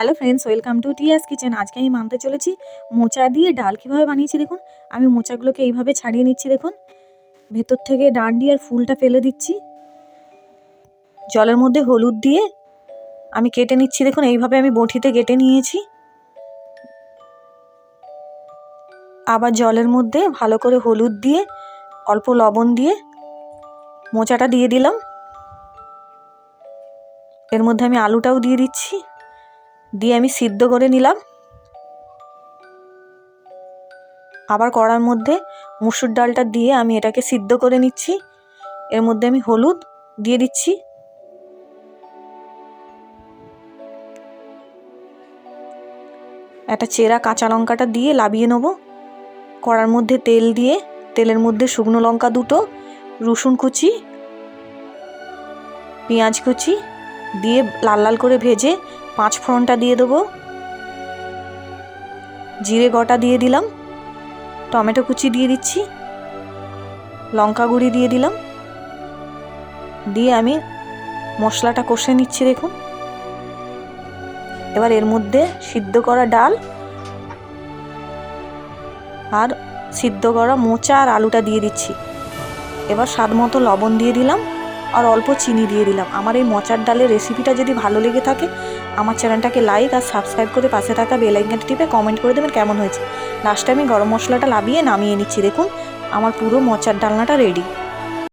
Hello friends welcome to Tia's kitchen আজকে আমি মানতে চলেছি মোচা দিয়ে ডাল কীভাবে বানিয়েছি দেখুন। আমি মোচাগুলোকে এইভাবে ছাড়িয়ে নিচ্ছি দেখুন। ভেতর থেকে ডান্ডি আর ফুলটা ফেলে দিচ্ছি। জলের মধ্যে হলুদ দিয়ে আমি কেটে নিচ্ছি দেখুন, এইভাবে আমি বঁঠিতে কেটে নিয়েছি। আবার জলের মধ্যে ভালো করে হলুদ দিয়ে, অল্প লবণ দিয়ে মোচাটা দিয়ে দিলাম। এর মধ্যে আমি আলুটাও দিয়ে দিচ্ছি। দিয়ে আমি সিদ্ধ করে নিলাম। আবার কড়ার মধ্যে মুসুর ডালটা দিয়ে আমি এটাকে সিদ্ধ করে নিচ্ছি। এর মধ্যে আমি হলুদ দিয়ে দিচ্ছি। একটা চেরা কাঁচা লঙ্কাটা দিয়ে লাবিয়ে নেব। কড়ার মধ্যে তেল দিয়ে, তেলের মধ্যে শুকনো লঙ্কা দুটো, রসুন কুচি, পেঁয়াজ কুচি দিয়ে লাল লাল করে ভেজে পাঁচ ফোড়নটা দিয়ে দেবো। জিরে গোটা দিয়ে দিলাম। টমেটো কুচি দিয়ে দিচ্ছি। লঙ্কা গুঁড়ি দিয়ে দিলাম। দিয়ে আমি মশলাটা কষে নিচ্ছি দেখুন। এবার এর মধ্যে সিদ্ধ করা ডাল আর সিদ্ধ করা মোচা আর আলুটা দিয়ে দিচ্ছি। এবার স্বাদ মতো লবণ দিয়ে দিলাম। আর অল্প চিনি দিয়ে দিলাম। আমার এই মচার ডালের রেসিপিটা যদি ভালো লেগে থাকে, আমার চ্যানেলটাকে লাইক আর সাবস্ক্রাইব করে পাশে থাকা বেল টিপে কমেন্ট করে দেবেন কেমন হয়েছে। লাস্টে আমি গরম মশলাটা লাভিয়ে নামিয়ে নিচ্ছি। দেখুন, আমার পুরো মচার ডালনাটা রেডি